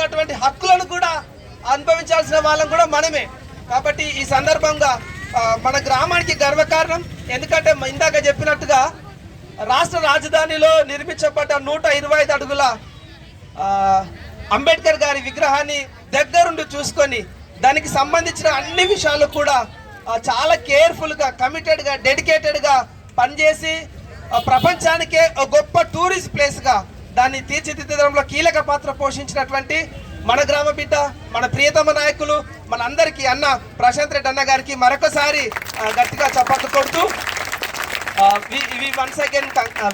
ఉన్నటువంటి హక్కులను కూడా అనుభవించాల్సిన వాళ్ళం కూడా మనమే. కాబట్టి ఈ సందర్భంగా మన గ్రామానికి గర్వకారణం ఎందుకంటే ఇందాక చెప్పినట్టుగా రాష్ట్ర రాజధానిలో నిర్మించబడ్డ నూట ఇరవై ఐదు అడుగుల అంబేద్కర్ గారి విగ్రహాన్ని దగ్గరుండి చూసుకొని దానికి సంబంధించిన అన్ని విషయాలు కూడా చాలా కేర్ఫుల్గా కమిటెడ్గా డెడికేటెడ్గా పనిచేసి ప్రపంచానికే ఒక గొప్ప టూరిస్ట్ ప్లేస్గా దాన్ని తీర్చిదిద్దడంలో కీలక పాత్ర పోషించినటువంటి మన గ్రామ బిడ్డ మన ప్రియతమ నాయకులు మన అందరికీ అన్న ప్రశాంత్ రెడ్డి అన్న గారికి మరొకసారి గట్టిగా చప్పట్లు కొడుతూ we once again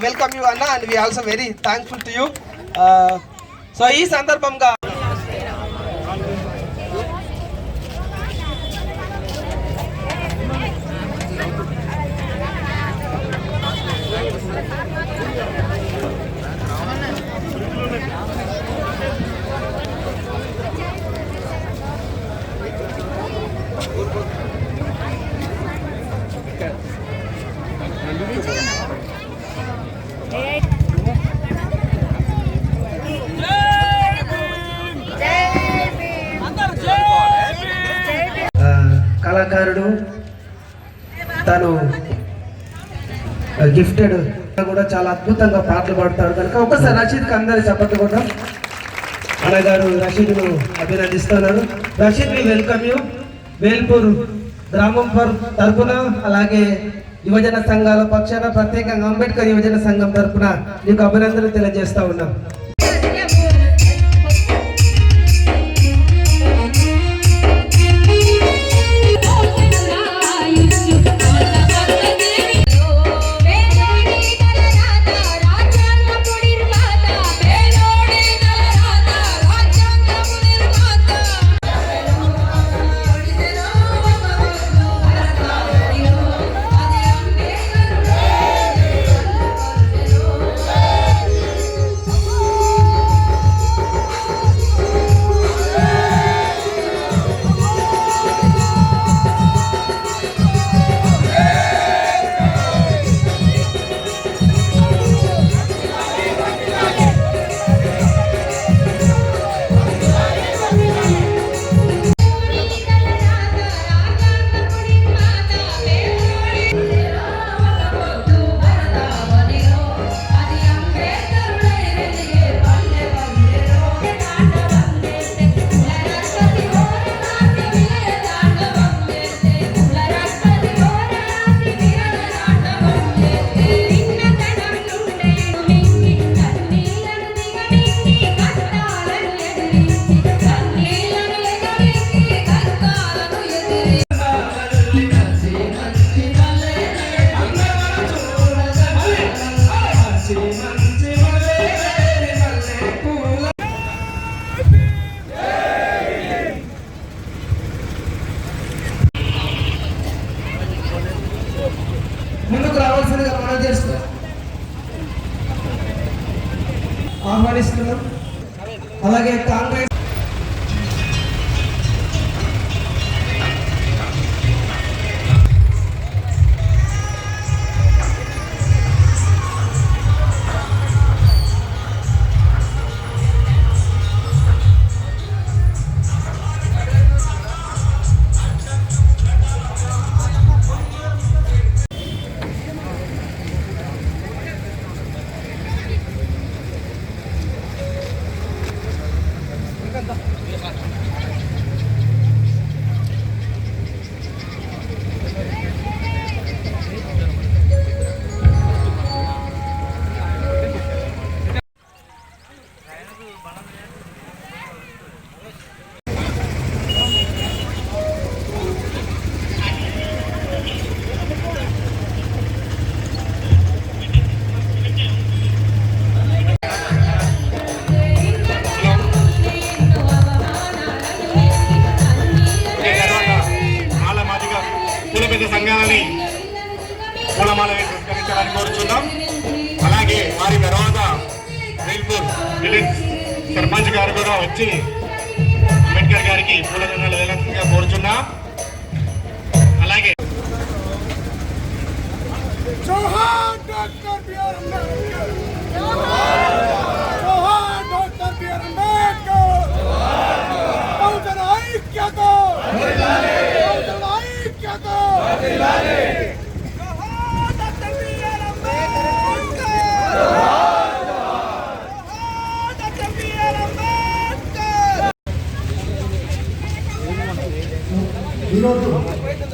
welcome you అన్న and we also very thankful to you so ఈ సందర్భంగా ఆ, కళాకారుడు తను గిఫ్టెడ్ కూడా చాలా అద్భుతంగా పాటలు పాడతాడు. కనుక ఒకసారి రషీద్కి అందరి చప్పట్లు కూడా అన్నగారు రషీద్ను అభినందిస్తున్నాను రషీద్ మీ వెల్కమ్ యూ వేల్పూర్ గ్రామం పర్- తరఫున అలాగే యువజన సంఘాల పక్షాన ప్రత్యేకంగా అంబేద్కర్ యువజన సంఘం తరఫున నీకు అభినందనలు తెలియజేస్తా ఉన్నాం. అంబేద్కర్ గారికి పూలదండలు వేలంగా కోరుచున్నా అలాగే జోహార్ డాక్టర్ బిఆర్ అంబేద్కర్ జోహార్ డాక్టర్ బిఆర్ అంబేద్కర్ బహుజన ఐక్యత బహుజన ఐక్యత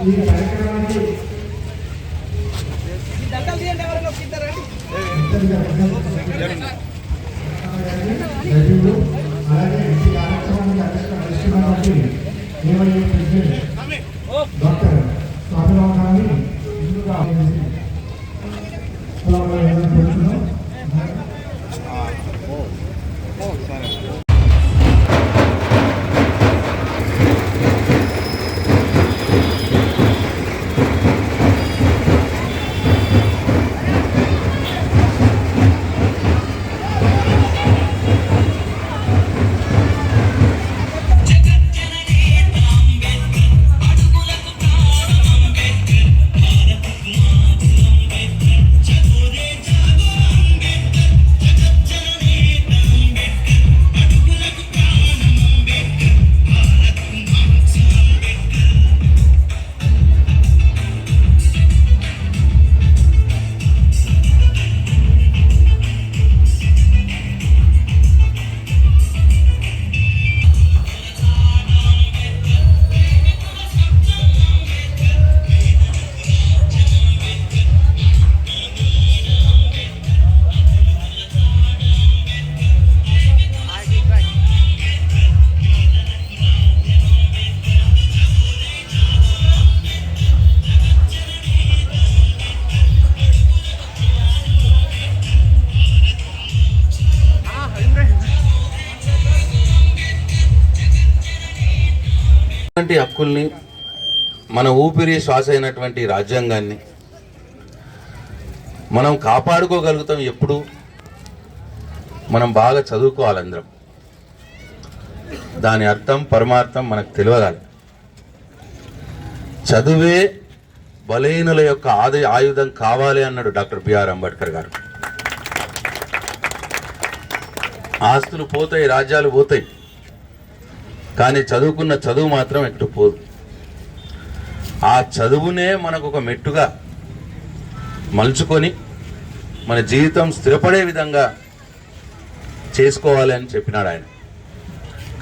ఈ కార్యక్రమానికి అలాగే ఈ కార్యక్రమానికి అధ్యక్షున్నటువంటి ఏవైనా ప్రెసిడెంట్ ఇటువంటి హక్కుల్ని మన ఊపిరి శ్వాస అయినటువంటి రాజ్యాంగాన్ని మనం కాపాడుకోగలుగుతాం ఎప్పుడు? మనం బాగా చదువుకోవాలి అందరం. దాని అర్థం పరమార్థం మనకు తెలియగాలి చదువే బలహీనుల యొక్క ఆది ఆయుధం కావాలి అన్నాడు డాక్టర్ బిఆర్ అంబేద్కర్ గారు. ఆస్తులు పోతాయి రాజ్యాలు పోతాయి. కానీ చదువుకున్న చదువు మాత్రం ఎక్కడ పోదు. ఆ చదువునే మనకు ఒక మెట్టుగా మలుచుకొని మన జీవితం స్థిరపడే విధంగా చేసుకోవాలి అని చెప్పినాడు ఆయన.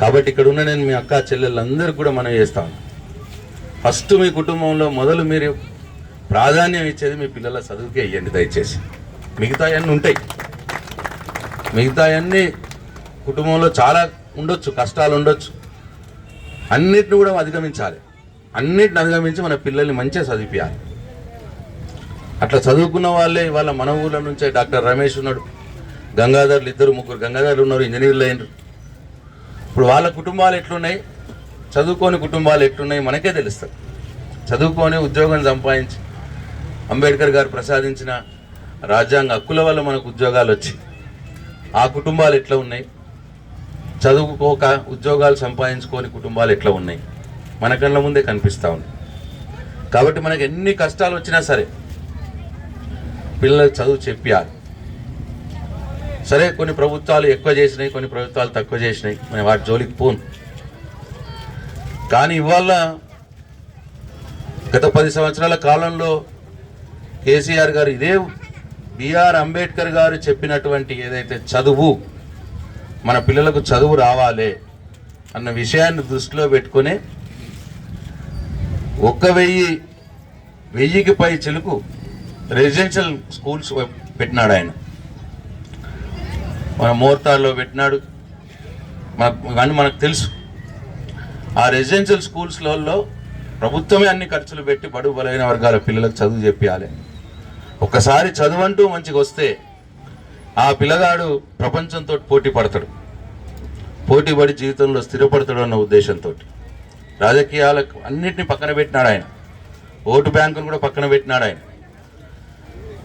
కాబట్టి ఇక్కడ ఉన్న నేను మీ అక్క చెల్లెళ్ళందరికీ కూడా మనం చేస్తాను ఫస్ట్ మీ కుటుంబంలో మొదలు మీరు ప్రాధాన్యం ఇచ్చేది మీ పిల్లల చదువుకే ఇవ్వండి దయచేసి. మిగతా అన్నీ ఉంటాయి. మిగతా అన్నీ కుటుంబంలో చాలా ఉండొచ్చు కష్టాలు ఉండొచ్చు. అన్నిటిని కూడా అధిగమించాలి. అన్నిటిని అధిగమించి మన పిల్లల్ని మంచిగా చదివిపించాలి అట్లా చదువుకున్న వాళ్ళే ఇవాళ మన ఊళ్ళ నుంచే డాక్టర్ రమేష్ ఉన్నాడు. గంగాధర్లు ఇద్దరు ముగ్గురు గంగాధర్లు ఉన్నారు ఇంజనీర్లు అయినరు. ఇప్పుడు వాళ్ళ కుటుంబాలు ఎట్లున్నాయి? చదువుకోని కుటుంబాలు ఎట్లున్నాయి? మనకే తెలుస్తుంది చదువుకొని ఉద్యోగం సంపాదించి అంబేద్కర్ గారు ప్రసాదించిన రాజ్యాంగ హక్కుల వల్ల మనకు ఉద్యోగాలు వచ్చి ఆ కుటుంబాలు ఎట్లా ఉన్నాయి? చదువుకోక ఉద్యోగాలు సంపాదించుకొని కుటుంబాలు ఎట్లా ఉన్నాయి? మన కళ్ళ ముందే కనిపిస్తూ ఉన్నాయి కాబట్టి మనకు ఎన్ని కష్టాలు వచ్చినా సరే పిల్లలకు చదువు చెప్పాలి సరే కొన్ని ప్రభుత్వాలు ఎక్కువ చేసినాయి కొన్ని ప్రభుత్వాలు తక్కువ చేసినాయి. మనం వాటి జోలికి పోను. కానీ ఇవాళ గత పది సంవత్సరాల కాలంలో కేసీఆర్ గారు ఇదే బిఆర్ అంబేద్కర్ గారు చెప్పినటువంటి ఏదైతే చదువు మన పిల్లలకు చదువు రావాలి అన్న విషయాన్ని దృష్టిలో పెట్టుకొని ఒక్క వెయ్యి వెయ్యికి పై చిలుకు రెసిడెన్షియల్ స్కూల్స్ పెట్టినాడు ఆయన. మన మోర్తార్లో పెట్టినాడు. కానీ మనకు తెలుసు. ఆ రెసిడెన్షియల్ స్కూల్స్లలో ప్రభుత్వమే అన్ని ఖర్చులు పెట్టి బడుగు బలైన వర్గాల పిల్లలకు చదువు చెప్పాలి ఒక్కసారి చదువు అంటూ మంచిగా వస్తే ఆ పిల్లగాడు ప్రపంచంతో పోటీ పడతాడు పోటీ పడి జీవితంలో స్థిరపడతాడు అన్న ఉద్దేశంతో రాజకీయాలకు అన్నిటిని పక్కన పెట్టినాడు ఆయన. ఓటు బ్యాంకును కూడా పక్కన పెట్టినాడు ఆయన.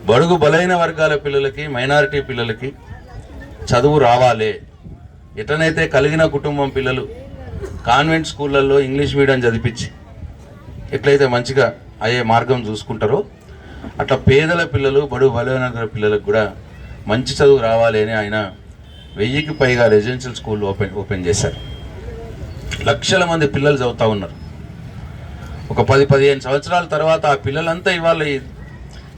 బడుగు బలైన వర్గాల పిల్లలకి మైనారిటీ పిల్లలకి చదువు రావాలి. ఎటనైతే కలిగిన కుటుంబం పిల్లలు కాన్వెంట్ స్కూళ్ళల్లో ఇంగ్లీష్ మీడియం చదివించి ఎట్లయితే మంచిగా అయ్యే మార్గం చూసుకుంటారో అట్లా పేదల పిల్లలు బడుగు బలైన పిల్లలకు కూడా మంచి చదువు రావాలి అని ఆయన వెయ్యికి పైగా రెసిడెన్షియల్ స్కూల్ ఓపెన్ ఓపెన్ చేశారు. లక్షల మంది పిల్లలు చదువుతూ ఉన్నారు. ఒక పది పదిహేను సంవత్సరాల తర్వాత ఆ పిల్లలంతా ఇవాళ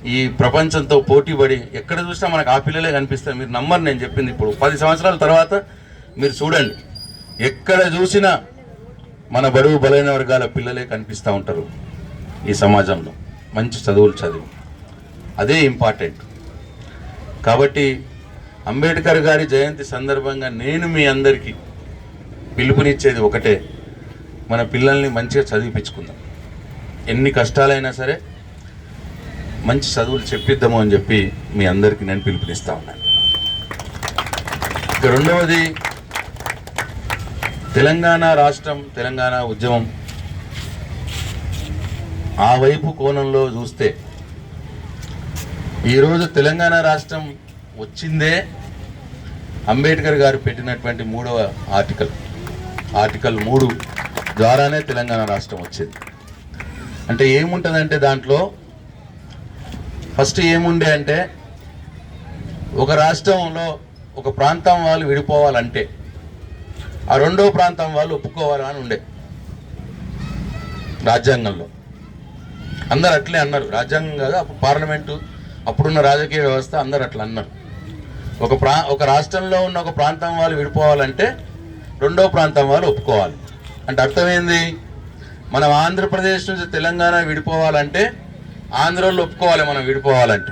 ఈ ప్రపంచంతో పోటీ పడి ఎక్కడ చూసినా మనకు ఆ పిల్లలే కనిపిస్తారు. మీరు నమ్మరు నేను చెప్పింది ఇప్పుడు. పది సంవత్సరాల తర్వాత మీరు చూడండి. ఎక్కడ చూసినా మన బరువు బలైన వర్గాల పిల్లలే కనిపిస్తూ ఉంటారు ఈ సమాజంలో. మంచి చదువులు చదివి. అదే ఇంపార్టెంట్. కాబట్టి అంబేద్కర్ గారి జయంతి సందర్భంగా నేను మీ అందరికీ పిలుపునిచ్చేది ఒకటే. మన పిల్లల్ని మంచిగా చదివిపించుకుందాం ఎన్ని కష్టాలైనా సరే మంచి చదువులు చెప్పిద్దాము అని చెప్పి మీ అందరికీ నేను పిలుపునిస్తా ఉన్నాను ఇక రెండవది తెలంగాణ రాష్ట్రం తెలంగాణ ఉద్యమం ఆ వైపు కోణంలో చూస్తే ఈరోజు తెలంగాణ రాష్ట్రం వచ్చిందే అంబేద్కర్ గారు పెట్టినటువంటి మూడవ ఆర్టికల్. ఆర్టికల్ మూడు ద్వారానే తెలంగాణ రాష్ట్రం వచ్చింది. అంటే ఏముంటుందంటే దాంట్లో ఫస్ట్ ఏముండే అంటే ఒక రాష్ట్రంలో ఒక ప్రాంతం వాళ్ళు విడిపోవాలంటే ఆ రెండో ప్రాంతం వాళ్ళు ఒప్పుకోవాలా అని ఉండే రాజ్యాంగంలో. అందరు అట్లే అన్నారు. రాజ్యాంగం కాదు అప్పుడు పార్లమెంటు అప్పుడున్న రాజకీయ వ్యవస్థ అందరు అట్లా అన్నారు. ఒక ప్రా ఒక రాష్ట్రంలో ఉన్న ఒక ప్రాంతం వాళ్ళు విడిపోవాలంటే రెండో ప్రాంతం వాళ్ళు ఒప్పుకోవాలి. అంటే అర్థమైంది? మనం ఆంధ్రప్రదేశ్ నుంచి తెలంగాణ విడిపోవాలంటే ఆంధ్రలో ఒప్పుకోవాలి మనం విడిపోవాలంటే.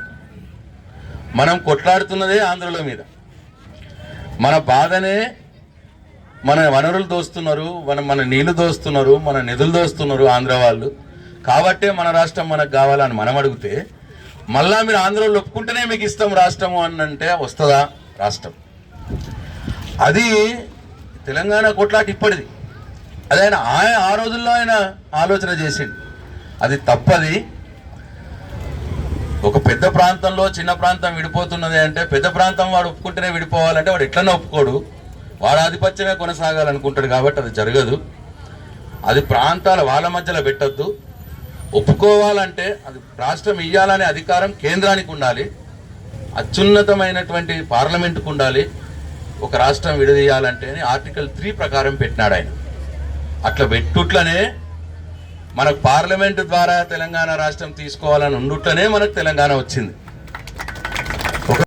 మనం కొట్లాడుతున్నదే ఆంధ్రలో మీద. మన బాధనే మన వనరులు దోస్తున్నారు మన మన నీళ్ళు దోస్తున్నారు మన నిధులు దోస్తున్నారు ఆంధ్ర వాళ్ళు. కాబట్టే మన రాష్ట్రం మనకు కావాలని మనం అడిగితే మళ్ళా మీరు ఆంధ్రలో ఒప్పుకుంటేనే మీకు ఇస్తాం రాష్ట్రము అని అంటే వస్తుందా? రాష్ట్రం. అది తెలంగాణ కొట్లాట ఇప్పటిది. అది ఆయన ఆయన ఆ రోజుల్లో ఆయన ఆలోచన చేసిండు. అది తప్పది. ఒక పెద్ద ప్రాంతంలో చిన్న ప్రాంతం విడిపోతున్నది అంటే పెద్ద ప్రాంతం వాడు ఒప్పుకుంటేనే విడిపోవాలంటే వాడు ఎట్లనే ఒప్పుకోడు. వాడు ఆధిపత్యమే కొనసాగాలనుకుంటాడు కాబట్టి అది జరగదు. అది ప్రాంతాల వాళ్ళ మధ్యలో పెట్టద్దు. ఒప్పుకోవాలంటే అది రాష్ట్రం ఇవ్వాలనే అధికారం కేంద్రానికి ఉండాలి. అత్యున్నతమైనటువంటి పార్లమెంటుకు ఉండాలి. ఒక రాష్ట్రం విడదీయాలంటే అని ఆర్టికల్ త్రీ ప్రకారం పెట్టినాడు ఆయన. అట్లా పెట్టుట్లనే మనకు పార్లమెంటు ద్వారా తెలంగాణ రాష్ట్రం తీసుకోవాలని ఉండుట్లనే మనకు తెలంగాణ వచ్చింది.